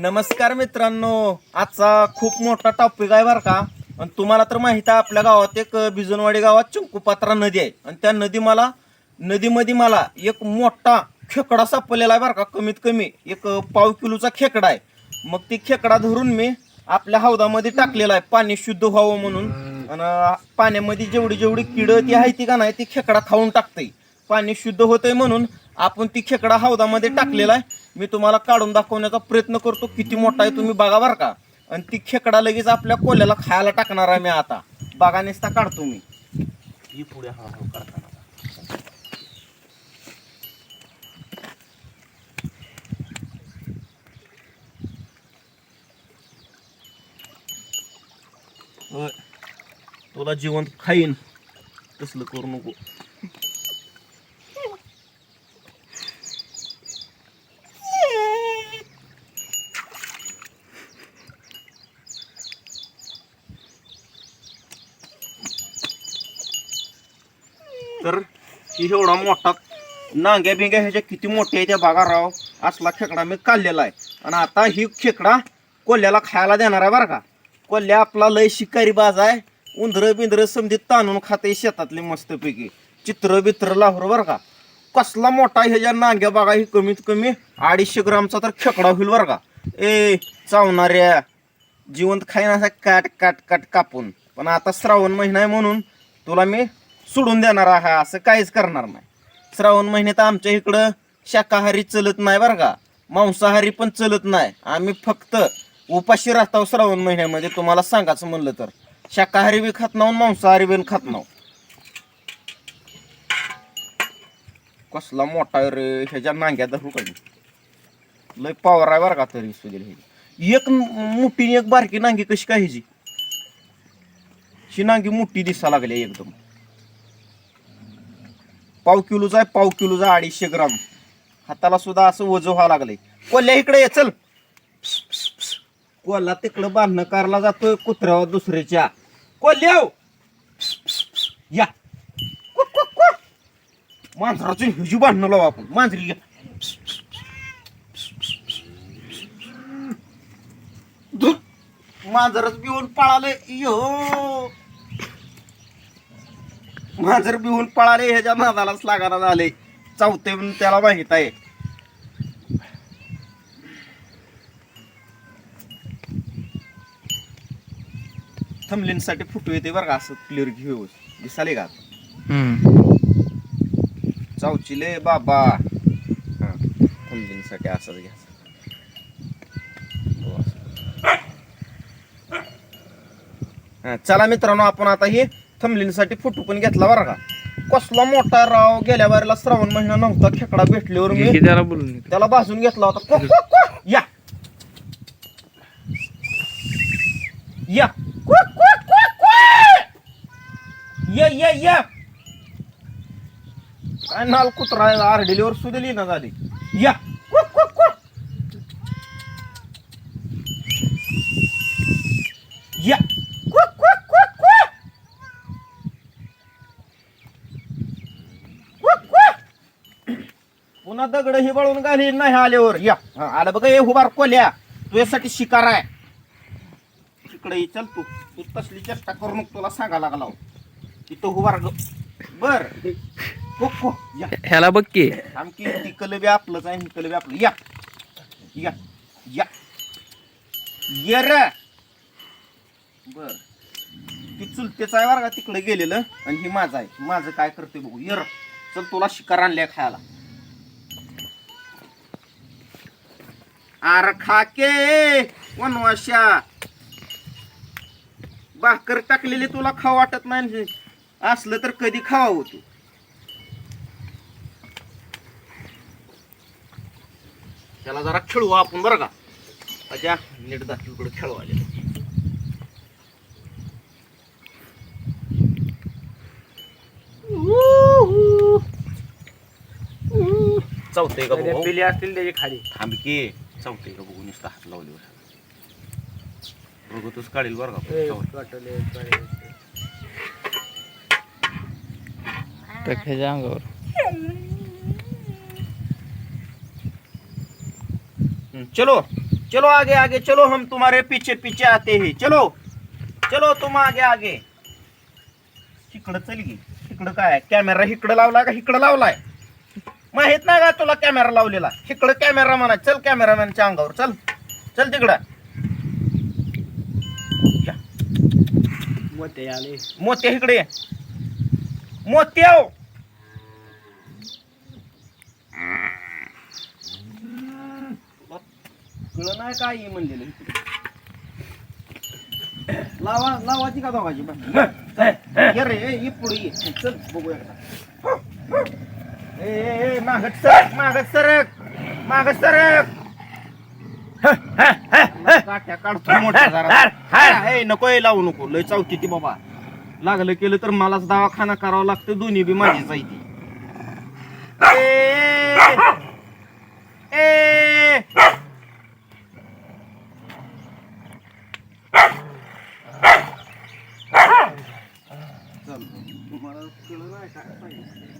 नमस्कार मित्रांनो आजचा खूप मोठा टॉपिक आहे बरं का. आणि तुम्हाला तर माहीत आहे आपल्या गावात एक बिजनवाडी गावात चिंकुपात्रा नदी आहे. आणि त्या नदी मला नदीमध्ये मला एक मोठा खेकडा सापडलेला आहे बरं का कमीत कमी एक पाव किलोचा खेकडा आहे. मग ती खेकडा धरून मी आपल्या हौदामध्ये टाकलेला आहे पाणी शुद्ध व्हावं म्हणून. आणि पाण्यामध्ये जेवढी जेवढी किड ती आहे ती का नाही ती खेकडा खाऊन टाकते पाणी शुद्ध होतंय म्हणून आपण ती खेकडा हौदामध्ये टाकलेला आहे. मी तुम्हाला काढून दाखवण्याचा प्रयत्न करतो. किती मोठा आहे तुम्ही बघा बरं का. आणि ती खेकडा लगेच आपल्या कोल्याला खायला टाकणार आहे मी आता. बघा नेसता काढतो मी. ही पुढे हळूहळू तुला जिवंत खाईन. तसलं करू नको तर की एवढा मोठा नांग्या बिंग्या ह्याच्या किती मोठ्या आहे त्या बागा राव? असला खेकडा मी काढलेला आहे. आणि आता ही खेकडा कोल्ह्याला खायला देणार आहे बरं का? कोल्ह्या आपला लय शिकारी बाज आहे. उंदरं बिंदरं समधी ताणून खाते शेतातले मस्तपैकी. चित्र बित्र लाहोर बरं का? कसला मोठा ह्याच्या नांग्या बागा ही कमीत कमी अडीचशे ग्रामचा तर खेकडा होईल बरं का? ए चावणाऱ्या जिवंत खाईन असा काट काट काट कापून. पण आता श्रावण महिना आहे म्हणून तुला मी सोडून देणार आहे असं काहीच करणार नाही. श्रावण महिन्यात आमच्या इकडं शाकाहारी चलत नाही बरं का. मांसाहारी पण चलत नाही. आम्ही फक्त उपाशी राहतो श्रावण महिन्यामध्ये तुम्हाला सांगायचं म्हणलं तर. शाकाहारी बी खात नाव मांसाहारी बी खात नाव. कसला मोठा रे ह्याच्या नांग्या धरू का लय पावर आहे बरं का तरी सुधीर ह्याची एक मोठी एक बारकी नांगी कशी काय ह्याची? ही नांगी मोठी दिसा लागली एकदम. पाव किलोचा आहे पाव किलोचा अडीचशे ग्राम. हाताला सुद्धा असं वजो व्हावं लागलंय. कोल्ह्या इकडे ये चल. कोल्हा तिकडं बांधणं कारला जातोय कुत्र्यावर दुसऱ्याच्या. कोल्ह्या हो. या. मांजराचं हिजू बांधणं लावू आपण. मांजरी घ्या. मांजरच बिवून पळाले यो. मांजर बिवून पळाले ह्याच्या नादालाच लागायला झाले. चावते म्हणून त्याला माहीत आहे. थमलींसाठी फुटू येते बरं का असं क्लिअर घेऊ दिसाले का? चावचिले बाबा. हा थमलींसाठी असंच घ्या. चला मित्रांनो आपण आता हे थमलींसाठी फोटो पण घेतला बरं का. कसला मोठा राव गेल्या बारीला श्रावण महिना नव्हता खेकडा भेटल्यावर मी हे त्याला बोलून घे. त्याला भाजून घेतला होता. को, को, को. या. या. को, को, को, को. ये ये ये. काय नाल कुत्रा आरडिलीवर सुदेली ना झाली. या को, को, को. या को, को, को, को. को, को. पुन्हा दगड हे बळून घाली नाही आल्यावर. या. हा, आलं बघा हे हुबार कोल्या. तुझ्यासाठी शिकार आहे. इकडे ये, चल तू. तू तसली चेष्टा करू नको तुला सांगा लागला हो. इथं हुबार ग. बर. हो, हो, या. ह्याला बघ की. आमकी ती कलबी आपलंच आहे ही कलबी आपलं. या. या. या. ये रे. बर. ती चुलतेच आहे बरं का तिकडे गेलेलं. आणि ही माझं आहे. माझं काय करते बघू. ये रे. चल तुला शिकार आणल्या खायला. आर खाके. वनवाशा भाकर टाकलेली तुला खाऊ वाटत नाही असलं तर कधी खावा तू? त्याला जरा खेळू आपण बरं का? अजा नीट दाखव इकडे खेळवायला चौथे का पिली असतील त्याची खाली. थांब की. चौथे का बघू नुसतं हात लावले बघू. तूच काढील बरं का? अंगावर. चलो चलो आगे आगे चलो हम तुम्हारे पीछे पीछे आते हैं। चलो चलो तुम आगे आगे. इकडं चल की इकडं काय? कॅमेरा इकडं लावलाय का इकडं लावलाय? माहीत नाही का तुला कॅमेरा लावलेला इकडं कॅमेरा म्हणा चल कॅमेरामॅनच्या अंगावर चल चल तिकडं. मोठे आले मोत्या इकडे ये. मोत्या हो. कळलं नाही काय हे म्हणलेलं. लावा लावाची का दोघाची पुढे चल बघू एकदा ए, मागत सरक मागत सरक मागत सरक. काट्या काढतो मोठ्या जरा ए, नको लावू नको. लय चावती ती बाबा. लागलं केलं तर मलाच दवाखाना करावा लागतो दोन्ही बी माझीच आहे ती ए, चल तुम्हाला कळलं नाही काय सांगितलं?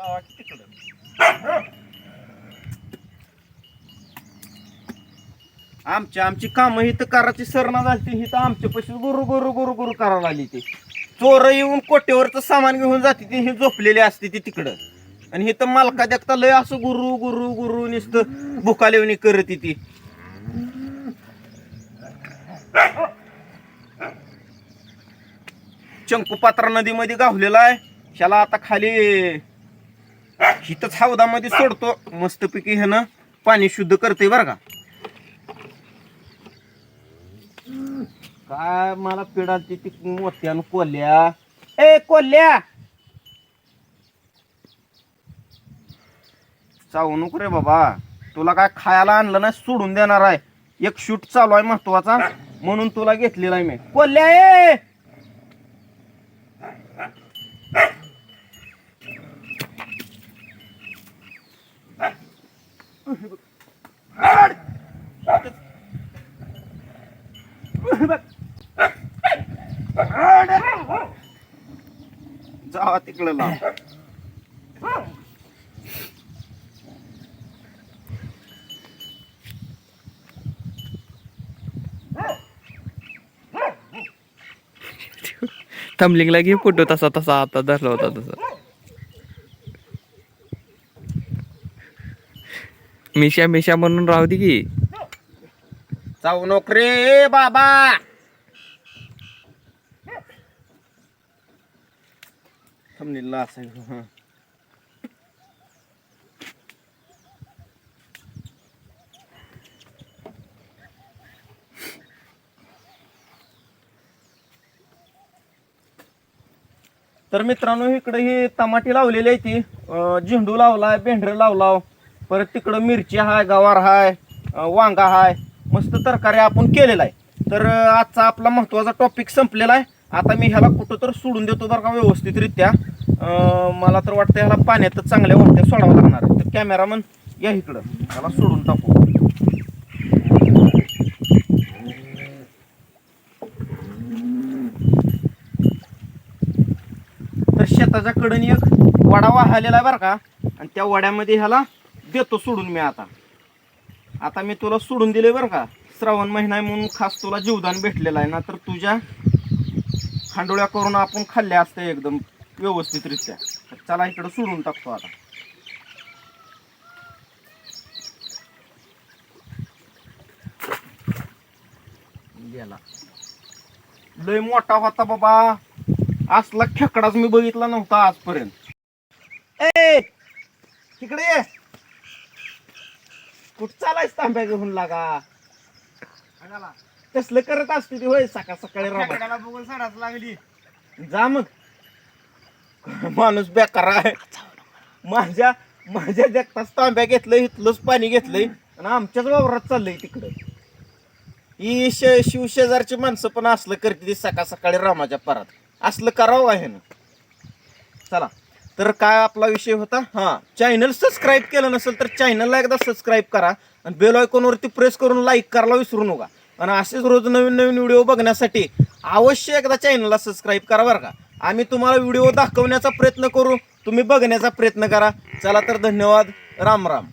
जावा की तिकडं? आमच्या आमची कामं ही तर करायची सरणा झाली ही तर आमच्या पैसे गुरु गुरु गुरु गुरु करायला आली ती. चोर येऊन कोटेवरचं सामान घेऊन जाते ती ही झोपलेली असते ती तिकडं. आणि हे तर मालका देखता लय असं गुरु गुरु गुरु नुसतं भुकालेवणी करत ती. चंकुपात्रा नदीमध्ये गावलेला आहे. ह्याला आता खाली हिथंच हौदामध्ये सोडतो. मस्तपैकी ह्यानं पाणी शुद्ध करते बरं का. काय मला पिडाची ती मोत्यानं कोल्ह्या ए कोल्ह्या चावू नको रे बाबा. तुला काय खायला आणलं नाही सोडून देणार आहे. एक शूट चालू आहे महत्त्वाचा. म्हणून तुला घेतलेला आहे मी. कोल्ह्या ए! जावा तिकडे लाव. थांबलिंगला घे फोटो तसा तसा आता धरला होता तसा. मिशा मिशा म्हणून राहू दे की. जाऊ नोकरी बाबा. थांबलेला असायचं तर मित्रांनो इकडे ही टमाटी लावलेली आहे ती. अं, झेंडू लावलाय भेंडरे लावलाव. परत तिकडं मिरची हाय गवार हाय वांगा हाय मस्त तरकारी आपण केलेला आहे. तर आजचा आपला महत्त्वाचा टॉपिक संपलेला आहे. आता मी ह्याला कुठं तर सोडून देतो बरं का व्यवस्थितरित्या. मला तर वाटतं ह्याला पाण्यात चांगल्या वाटत्या सोडावं लागणार आहे. तर कॅमेरामन या इकडं. ह्याला सोडून टाकू. तर शेताच्या कडून एक वडा वाहलेला आहे बरं का. आणि त्या वड्यामध्ये ह्याला देतो सोडून मी आता. आता मी तुला सोडून दिले बरं का. श्रावण महिना आहे म्हणून खास तुला जीवदान भेटलेलं आहे. ना तर तुझ्या खांडोळ्या करून आपण खाल्ल्या असत्या एकदम व्यवस्थितरित्या. तर चला इकडं सोडून टाकतो आता. गेला. लय मोठा होता बाबा. असला खेकडाच मी बघितला नव्हता आजपर्यंत. ए तिकडे ये. कुठ चालायच तांब्या घेऊन लागा? तसलं करत असते ती होय सकाळ सकाळी राबा बघून सडाच लागली. जा मग. माणूस बेकार आहे. माझ्या माझ्या देखताच तांब्या घेतलंय इथलंच पाणी घेतलंय आणि आमच्याच वावरात चाललंय तिकडं. ही श शिवशेजारची माणसं पण असलं करते ती सकाळ सकाळी रामाच्या परात. असलं करावं आहे ना. चला. तर काय आपला विषय होता? हां चॅनल सबस्क्राईब केलं नसेल तर चॅनलला एकदा सबस्क्राईब करा आणि बेल आयकॉनवरती प्रेस करून लाईक करायला विसरू नका. आणि असेच रोज नवीन नवीन व्हिडिओ बघण्यासाठी अवश्य एकदा चॅनलला सबस्क्राईब करा बरं का. आम्ही तुम्हाला व्हिडिओ दाखवण्याचा प्रयत्न करू तुम्ही बघण्याचा प्रयत्न करा. चला तर धन्यवाद. राम राम.